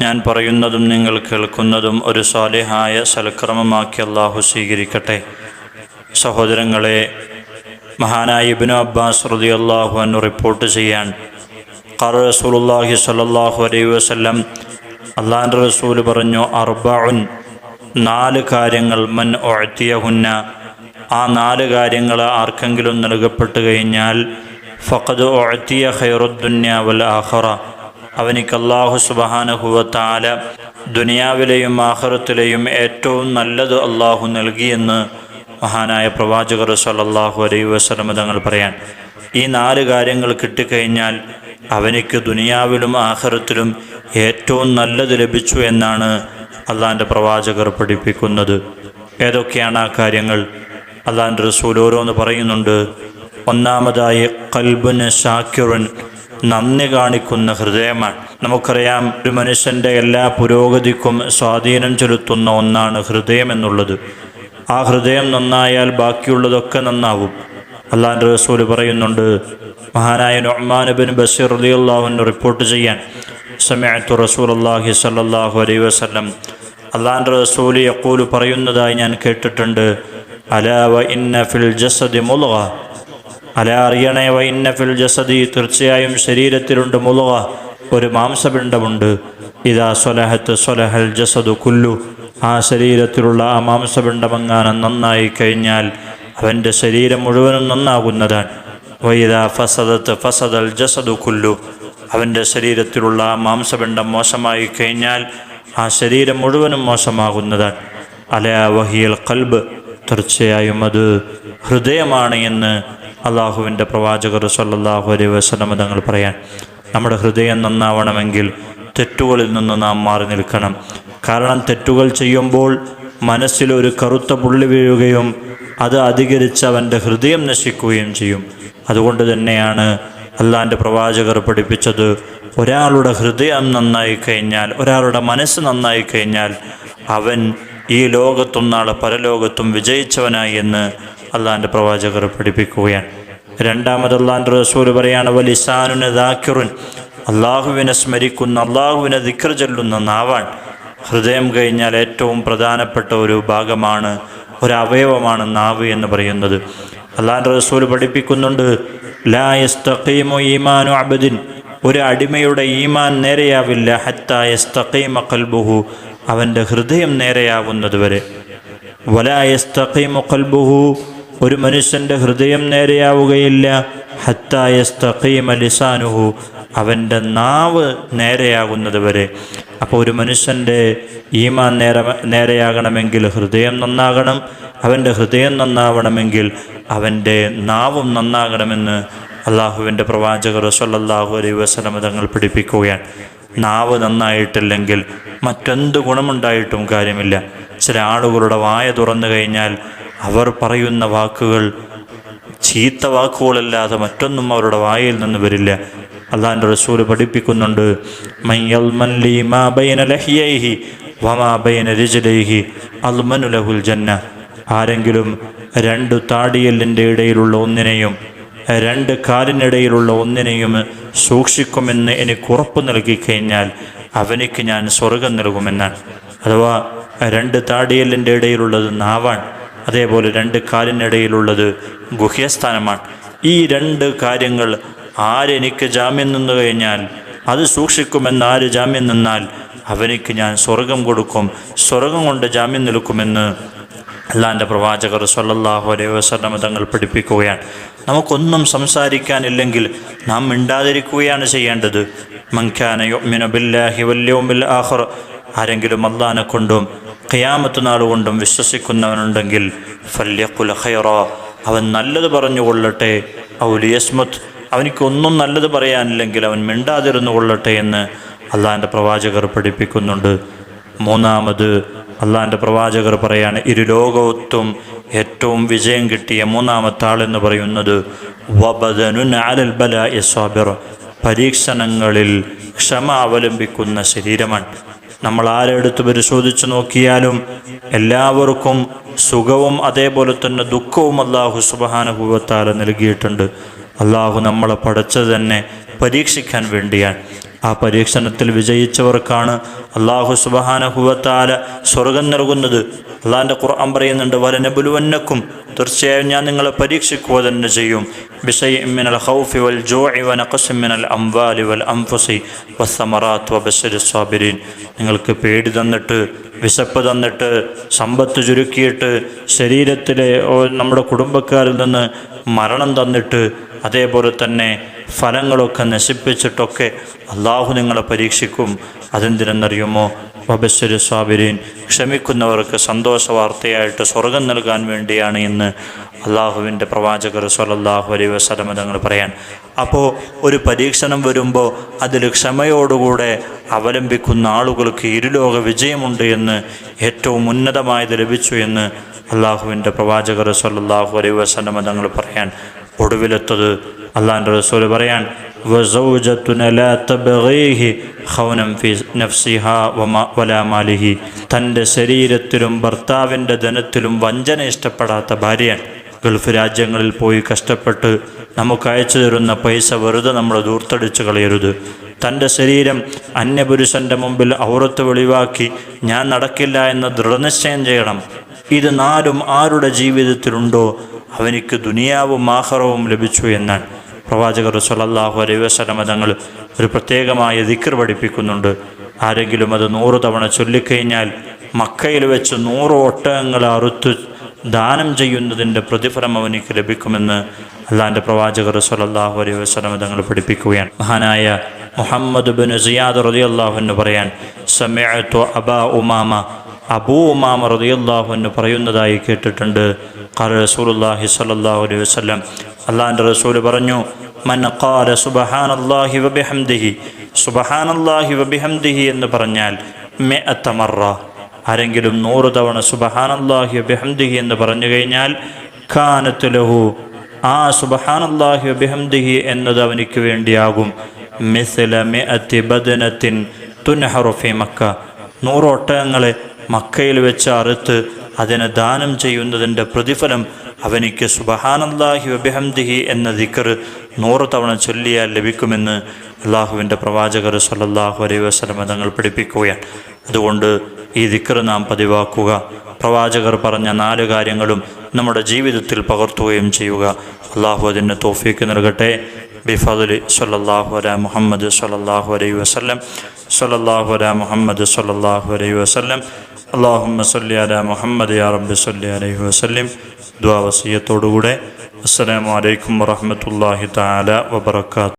ഞാൻ പറയുന്നതും നിങ്ങൾ കേൾക്കുന്നതും ഒരു സ്വാലിഹായ സൽക്രമമാക്കി അള്ളാഹു സ്വീകരിക്കട്ടെ. സഹോദരങ്ങളെ മഹാനായ ഇബ്നു അബ്ബാസ് അള്ളാഹു എന്ന് റിപ്പോർട്ട് ചെയ്യാൻ ഖർ റസൂലുള്ളാഹി സ്വല്ലല്ലാഹു അലൈഹി വസ്ലം അള്ളാഹിന്റെ റസൂൽ പറഞ്ഞു അർബാഉൻ നാല് കാര്യങ്ങൾ മൻ ഉഅ്തിയഹുന്ന ആ നാല് കാര്യങ്ങൾ ആർക്കെങ്കിലും നൽകപ്പെട്ട് കഴിഞ്ഞാൽ ഫഖദ് ഒഴത്തിയ ഹൈറുദ്ദുന്യ വൽ ആഖിറ. അവനിക്ക് അള്ളാഹു സുബ്ഹാനഹു വ തആല ദുനിയാവിലെയും ആഹ്റത്തിലെയും ഏറ്റവും നല്ലത് അള്ളാഹു നൽകിയെന്ന് മഹാനായ പ്രവാചകർ സല്ലല്ലാഹു അലൈ വസ്ലമ തങ്ങൾ പറയാൻ ഈ നാല് കാര്യങ്ങൾ കിട്ടിക്കഴിഞ്ഞാൽ അവനിക്ക് ദുനിയാവിലും ആഹ്റത്തിലും ഏറ്റവും നല്ലത് ലഭിച്ചു എന്നാണ് അള്ളാന്റെ പ്രവാചകർ പഠിപ്പിക്കുന്നത്. ഏതൊക്കെയാണ് ആ കാര്യങ്ങൾ? അള്ളാന്റെ റസൂൽ ഓരോന്ന് പറയുന്നുണ്ട് ഒന്നാമതായി കൽബുന് ഷാക്കിറുൻ നന്ദി കാണിക്കുന്ന ഹൃദയമാണ് നമുക്കറിയാം ഒരു മനുഷ്യന്റെ എല്ലാ പുരോഗതിക്കും സ്വാധീനം ചെലുത്തുന്ന ഒന്നാണ് ഹൃദയം എന്നുള്ളത്. ആ ഹൃദയം നന്നായാൽ ബാക്കിയുള്ളതൊക്കെ നന്നാവും അള്ളാഹിന്റെ റസൂൽ പറയുന്നുണ്ട് മഹാനായ നൊഹ്മാൻ ബിൻ അലി അലിയുള്ളാഹുവിന് റിപ്പോർട്ട് ചെയ്യാൻ സമയത്തു റസൂൽ അള്ളാഹി സല്ലാഹു അലൈ വസ്ലം അള്ളാഹിന്റെ റസൂൽ എപ്പോലും പറയുന്നതായി ഞാൻ കേട്ടിട്ടുണ്ട് അലാ വ ഇന്ന ഫിൽ ജസദി മുലുക അല അറിയണേ വൈന്നഫിൽ ഫിൽ ജസദി തീർച്ചയായും ശരീരത്തിലുണ്ട് മുളക ഒരു മാംസപിണ്ഡമുണ്ട്. ഇതാ സ്വലഹത്ത് സ്വലഹൽ ജസദു കുല്ലു. ആ ശരീരത്തിലുള്ള ആ മാംസപിണ്ഡമെങ്ങാനും നന്നായി കഴിഞ്ഞാൽ അവന്റെ ശരീരം മുഴുവനും നന്നാകുന്നതാണ്. വൈദാ ഫസദത്ത് ഫസദൽ ജസദു കുല്ലു. അവന്റെ ശരീരത്തിലുള്ള ആ മാംസപിണ്ഡം മോശമായി കഴിഞ്ഞാൽ ആ ശരീരം മുഴുവനും മോശമാകുന്നതാണ്. അല വഹിയൽ കൽബ് തീർച്ചയായും അത് ഹൃദയമാണ് എന്ന് അള്ളാഹുവിന്റെ പ്രവാചകർ സല്ലാഹു അലൈഹി വസല്ലം തങ്ങൾ പറയാൻ നമ്മുടെ ഹൃദയം നന്നാവണമെങ്കിൽ തെറ്റുകളിൽ നിന്ന് നാം മാറി നിൽക്കണം. കാരണം തെറ്റുകൾ ചെയ്യുമ്പോൾ മനസ്സിലൊരു കറുത്ത പുള്ളി വീഴുകയും അത് അധികരിച്ച് അവന്റെ ഹൃദയം നശിക്കുകയും ചെയ്യും. അതുകൊണ്ട് തന്നെയാണ് അള്ളാന്റെ പ്രവാചകർ പഠിപ്പിച്ചത് ഒരാളുടെ ഹൃദയം നന്നായി കഴിഞ്ഞാൽ ഒരാളുടെ മനസ്സ് നന്നായി കഴിഞ്ഞാൽ അവൻ ഈ ലോകത്തും നാളെ പരലോകത്തും വിജയിച്ചവനായി എന്ന് അള്ളാഹിന്റെ പ്രവാചകർ പഠിപ്പിക്കുകയാണ്. രണ്ടാമത് അള്ളാഹാന്റെ റസൂൽ പറയാണ് വലിസാനുന് ദാക്കിറുൻ. അള്ളാഹുവിനെ സ്മരിക്കുന്ന അള്ളാഹുവിനെ ദിക്കർ ചൊല്ലുന്ന നാവാൻ ഹൃദയം കഴിഞ്ഞാൽ ഏറ്റവും പ്രധാനപ്പെട്ട ഒരു ഭാഗമാണ് ഒരവയവമാണ് നാവ് എന്ന് പറയുന്നത്. അള്ളാഹാന്റെ റസൂൽ പഠിപ്പിക്കുന്നുണ്ട് ലാ യസ്തഖീമു ഈമാനു അബദിൻ. ഒരു അടിമയുടെ ഈമാൻ നേരെയാവില്ല ഹത്താ യസ്തഖീമ ഖൽബുഹു. അവന്റെ ഹൃദയം നേരെയാവുന്നത് വരെ. വലാ യസ്തഖീമു ഖൽബുഹു. ഒരു മനുഷ്യന്റെ ഹൃദയം നേരെയാവുകയില്ല. ഹത്തായ ലിസാനുഹു. അവന്റെ നാവ് നേരെയാകുന്നത് വരെ. അപ്പോൾ ഒരു മനുഷ്യന്റെ ഈമാൻ നേര നേരെയാകണമെങ്കിൽ ഹൃദയം നന്നാകണം. അവന്റെ ഹൃദയം നന്നാവണമെങ്കിൽ അവന്റെ നാവും നന്നാകണമെന്ന് അള്ളാഹുവിന്റെ പ്രവാചകർ സല്ലാഹു അലൈ വസല്ലം തങ്ങൾ പിടിപ്പിക്കുകയാണ് നാവ് നന്നായിട്ടില്ലെങ്കിൽ മറ്റെന്ത് ഗുണമുണ്ടായിട്ടും കാര്യമില്ല. ചില ആളുകളുടെ വായ തുറന്നു കഴിഞ്ഞാൽ അവർ പറയുന്ന വാക്കുകൾ ചീത്ത വാക്കുകളല്ലാതെ മറ്റൊന്നും അവരുടെ വായിൽ നിന്ന് വരില്ല. അള്ളാഹിന്റെ റസൂൽ പഠിപ്പിക്കുന്നുണ്ട് ആരെങ്കിലും രണ്ട് താടിയല്ലിന്റെ ഇടയിലുള്ള ഒന്നിനെയും രണ്ട് കാലിനിടയിലുള്ള ഒന്നിനെയും സൂക്ഷിക്കുമെന്ന് എനിക്ക് ഉറപ്പ് നൽകി കഴിഞ്ഞാൽ അവനിക്ക് ഞാൻ സ്വർഗം നൽകുമെന്നാണ്. അഥവാ രണ്ട് താടിയല്ലിന്റെ ഇടയിലുള്ളത് നാവാണ്. അതേപോലെ രണ്ട് കാലിനിടയിലുള്ളത് ഗുഹ്യസ്ഥാനമാണ്. ഈ രണ്ട് കാര്യങ്ങൾ ആരെനിക്ക് ജാമ്യം നിന്നു കഴിഞ്ഞാൽ അത് സൂക്ഷിക്കുമെന്ന് ആര് ജാമ്യം നിന്നാൽ അവനിക്ക് ഞാൻ സ്വർഗം കൊടുക്കും സ്വർഗം കൊണ്ട് ജാമ്യം നിൽക്കുമെന്ന് അള്ളാന്റെ പ്രവാചകർ സല്ലല്ലാഹു അലൈഹി വസല്ലം തങ്ങൾ പഠിപ്പിക്കുകയാണ്. നമുക്കൊന്നും സംസാരിക്കാനില്ലെങ്കിൽ നാം മിണ്ടാതിരിക്കുകയാണ് ചെയ്യേണ്ടത്. മങ്കാന യുഅ്മിനു ബില്ലാഹി വൽ യൗമിൽ ആഖിർ. ആരെങ്കിലും അള്ളാനെ കൊണ്ടും ഖിയാമത്ത് നാൾ കൊണ്ടും വിശ്വസിക്കുന്നവനുണ്ടെങ്കിൽ ഫല്യക്കുല ഖൈറ. അവൻ നല്ലത് പറഞ്ഞുകൊള്ളട്ടെ. ഔലിയസ്മത് അവനിക്കൊന്നും നല്ലത് പറയാനില്ലെങ്കിൽ അവൻ മിണ്ടാതിരുന്നു കൊള്ളട്ടെ എന്ന് അള്ളാഹിന്റെ പ്രവാചകർ പഠിപ്പിക്കുന്നുണ്ട്. മൂന്നാമത് അള്ളാഹിന്റെ പ്രവാചകർ പറയാണ് ഇരു ലോകത്തും ഏറ്റവും വിജയം കിട്ടിയ മൂന്നാമത്തെ ആളെന്ന് പറയുന്നത് പരീക്ഷണങ്ങളിൽ ക്ഷമ അവലംബിക്കുന്ന ശരീരമാണ്. നമ്മൾ ആരെടുത്ത് പരിശോധിച്ച് നോക്കിയാലും എല്ലാവർക്കും സുഖവും അതേപോലെ തന്നെ ദുഃഖവും അള്ളാഹു സുബാനുഭവത്താൽ നൽകിയിട്ടുണ്ട്. അള്ളാഹു നമ്മളെ പഠിച്ചത് തന്നെ പരീക്ഷിക്കാൻ വേണ്ടിയാണ്. ആ പരീക്ഷണത്തിൽ വിജയിച്ചവർക്കാണ് അള്ളാഹു സുബഹാനഹുവത്താല സ്വർഗം നൽകുന്നത്. അള്ളാഹിന്റെ ഖുർആൻ പറയുന്നുണ്ട് വലനബുലുവന്നക്കും തീർച്ചയായും ഞാൻ നിങ്ങളെ പരീക്ഷിക്കുക തന്നെ ചെയ്യും. വൽ വനഖസിമിനൽ അംവാലി വൽ വസ്സമറാത്ത് നിങ്ങൾക്ക് പേടി തന്നിട്ട് വിശപ്പ് തന്നിട്ട് സമ്പത്ത് ചുരുക്കിയിട്ട് ശരീരത്തിലെ നമ്മുടെ കുടുംബക്കാരിൽ നിന്ന് മരണം തന്നിട്ട് അതേപോലെ തന്നെ ഫലങ്ങളൊക്കെ നശിപ്പിച്ചിട്ടൊക്കെ അള്ളാഹു നിങ്ങളെ പരീക്ഷിക്കും. അതെന്തിനെന്നറിയുമോ? വബശ്ശരി സ്വാബിരീൻ ക്ഷമിക്കുന്നവർക്ക് സന്തോഷ വാർത്തയായിട്ട് സ്വർഗം നൽകാൻ വേണ്ടിയാണ് ഇന്ന് അള്ളാഹുവിന്റെ പ്രവാചകർ സ്വലല്ലാഹു അലൈ വസ്ലമ തങ്ങൾ പറയാൻ. അപ്പോൾ ഒരു പരീക്ഷണം വരുമ്പോൾ അതിൽ ക്ഷമയോടുകൂടെ അവലംബിക്കുന്ന ആളുകൾക്ക് ഇരുലോക വിജയമുണ്ട് എന്ന് ഏറ്റവും ഉന്നതമായത് ലഭിച്ചു എന്ന് അള്ളാഹുവിന്റെ പ്രവാചക സല്ലാഹു അലൈ വസ്ലമ തങ്ങൾ പറയാൻ ഒടുവിലെത്തത് അള്ളാഹിന്റെ റസൂൽ പറയാൻ തന്റെ ശരീരത്തിലും ഭർത്താവിന്റെ ധനത്തിലും വഞ്ചന ഇഷ്ടപ്പെടാത്ത ഭാര്യ ഗൾഫ് രാജ്യങ്ങളിൽ പോയി കഷ്ടപ്പെട്ട് നമുക്ക് അയച്ചു തരുന്ന പൈസ വെറുതെ നമ്മൾ ദൂർത്തടിച്ച് കളയരുത്. തന്റെ ശരീരം അന്യപുരുഷന്റെ മുമ്പിൽ ഔറത്ത് വെളിവാക്കി ഞാൻ നടക്കില്ല എന്ന് ദൃഢനിശ്ചയം ചെയ്യണം. ഇത് നാലും ആരുടെ ജീവിതത്തിലുണ്ടോ അവനിക്ക് ദുനിയാവും ആഹറവും ലഭിച്ചു എന്നാണ്. പ്രവാചകർ സലല്ലാഹു അലൈ വസ്ലമ തങ്ങൾ ഒരു പ്രത്യേകമായ ദിക്കർ പഠിപ്പിക്കുന്നുണ്ട്. ആരെങ്കിലും അത് നൂറ് തവണ ചൊല്ലിക്കഴിഞ്ഞാൽ മക്കയിൽ വെച്ച് നൂറ് ഒട്ടകങ്ങൾ അറുത്ത് ദാനം ചെയ്യുന്നതിന്റെ പ്രതിഫലം അവനിക്ക് ലഭിക്കുമെന്ന് അല്ലാന്റെ പ്രവാചകർ സലല്ലാഹു അലൈ വസ്ലമ തങ്ങൾ പഠിപ്പിക്കുകയാണ്. മഹാനായ മുഹമ്മദ് ബിൻ സിയാദ് റതി അള്ളാഹു എന്ന് പറയാൻ സമയത്തോ അബ ഉമാമ അബൂ ഉമാമ റളിയല്ലാഹു എന്ന് പറയുന്നതായി കേട്ടിട്ടുണ്ട്. റസൂലുള്ളാഹി സ്വല്ലല്ലാഹു അലൈഹി വസല്ലം. അള്ളാഹിന്റെ റസൂൽ പറഞ്ഞു മൻ ഖാല സുബ്ഹാനല്ലാഹി വബിഹംദിഹി സുബ്ഹാനല്ലാഹി വബിഹംദിഹി എന്ന് പറഞ്ഞാൽ മിഅത്ത മറ. ആരെങ്കിലും നൂറ് തവണ സുബ്ഹാനല്ലാഹി വബിഹംദിഹി എന്ന് പറഞ്ഞു കഴിഞ്ഞാൽ കാനത്ത് ലഹു. ആ സുബ്ഹാനല്ലാഹി വബിഹംദിഹി എന്നത് അവനിക്ക് വേണ്ടിയാകും. മിസ്ല മിഅത്തി ബദനത്തിൻ തുൻഹറു ഫി മക്ക. നൂറ് ഒട്ടകങ്ങളെ മക്കയിൽ വെച്ച് അറുത്ത് അതിനെ ദാനം ചെയ്യുന്നതിന്റെ പ്രതിഫലം അവനിക്ക് സുബഹാനല്ലാഹി വബിഹംദിഹി എന്ന ദിക്കർ നൂറ് തവണ ചൊല്ലിയാൽ ലഭിക്കുമെന്ന് അള്ളാഹുവിന്റെ പ്രവാചകർ സല്ലല്ലാഹു അലൈഹി വസ്ലം തങ്ങൾ പഠിപ്പിക്കുകയാണ്. അതുകൊണ്ട് ഈ ദിക്കർ നാം പതിവാക്കുക. പ്രവാചകർ പറഞ്ഞ നാല് കാര്യങ്ങളും നമ്മുടെ ജീവിതത്തിൽ പകർത്തുകയും ചെയ്യുക. അള്ളാഹു അതിന് തോഫീക്ക് നൽകട്ടെ. ബിഫദലി സല്ലല്ലാഹു അല മുഹമ്മദ് സല്ലല്ലാഹു അലൈഹി വസ്ലം സല്ലല്ലാഹു അല മുഹമ്മദ് സല്ലല്ലാഹു അലൈഹി വസല്ലം. അള്ളാഹുമ്മ സല്ലി അല മുഹമ്മദ് യാ റബ്ബി സല്ലി അലൈഹി വസല്ലിം. ദ്വാവസീയത്തോടുകൂടെ അസ്സലാമു അലൈക്കും വറഹ്മത്തുള്ളാഹി തആല വബറകാതുഹു.